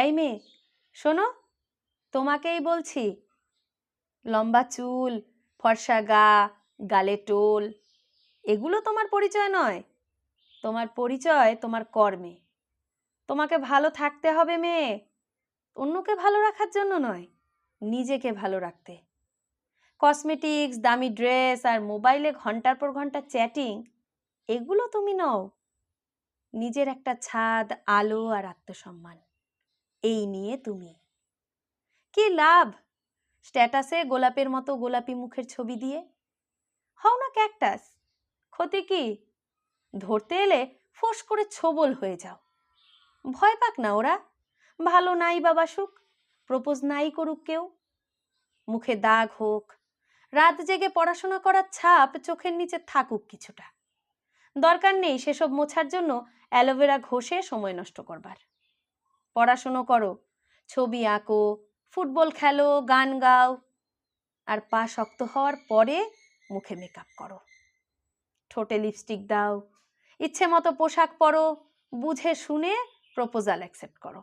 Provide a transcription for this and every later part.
এই মেয়ে, শোনো, তোমাকেই বলছি। লম্বা চুল, ফর্সা গা, গালে টোল, এগুলো তোমার পরিচয় নয়। তোমার পরিচয় তোমার কর্মে। তোমাকে ভালো থাকতে হবে মেয়ে, অন্যকে ভালো রাখার জন্য নয়, নিজেকে ভালো রাখতে। কসমেটিক্স, দামি ড্রেস আর মোবাইলে ঘণ্টার পর ঘণ্টা চ্যাটিং, এগুলো তুমি নও। নিজের একটা ছাদ, আলো আর আত্মসম্মান। এই নিয়ে তুমি। কি লাভ? স্ট্যাটাসে গোলাপের মতো গোলাপি মুখের ছবি দিয়ে? হও না ক্যাকটাস, ক্ষতি কি? ধরতে এলে ফোঁস করে ছোবল হয়ে যাও। ভয় পাক না ওরা, ভালো নাই বাবা সুখ প্রপোজ নাই করুক কেউ। মুখে দাগ হোক, রাত জেগে পড়াশোনা করার ছাপ চোখের নিচে থাকুক কিছুটা। দরকার নেই সেসব মোছার জন্য অ্যালোভেরা ঘষে সময় নষ্ট করবার। পড়াশুনো করো। ছবি আঁকো, ফুটবল খেলো, গান গাও। আর পা শক্ত হওয়ার পরে মুখে মেকআপ করো। ঠোঁটে লিপস্টিক দাও। ইচ্ছে মতো পোশাক পরো। বুঝে শুনে প্রপোজাল অ্যাকসেপ্ট করো।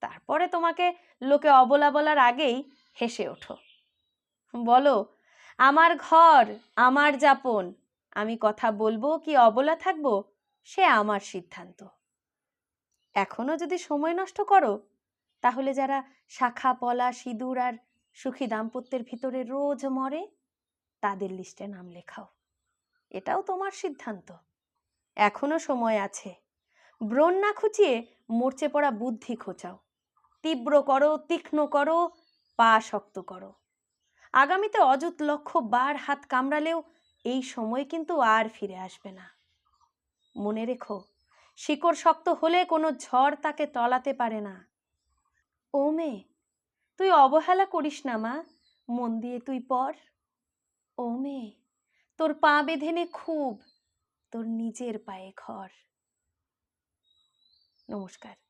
তারপরে তোমাকে লোকে অবলা বলার আগেই হেসে ওঠো। বলো, আমার ঘর, আমার যাপন। আমি কথা বলব কি অবলা থাকব? সে আমার সিদ্ধান্ত। এখনও যদি সময় নষ্ট করো, তাহলে যারা শাখা, পলা, সিঁদুর আর সুখী দাম্পত্যের ভিতরে রোজ মরে, তাদের লিস্টে নাম লেখাও। এটাও তোমার সিদ্ধান্ত। এখনও সময় আছে। ব্রণ না খুঁচিয়ে মরচে পড়া বুদ্ধি খোঁচাও। তীব্র করো, তীক্ষ্ণ করো, পা শক্ত করো। আগামীতে অযুত লক্ষ্য বার হাত কামড়ালেও এই সময় কিন্তু আর ফিরে আসবে না। মনে রেখো শিকড় শক্ত হলে কোনো ঝড় তাকে টলাতে পারে না। ও মেয়ে, তুই অবহেলা করিস না মা, মন দিয়ে তুই পর ও মেয়ে, তোর পা বেঁধে নে খুব, তোর নিজের পায়ে ঘর। নমস্কার।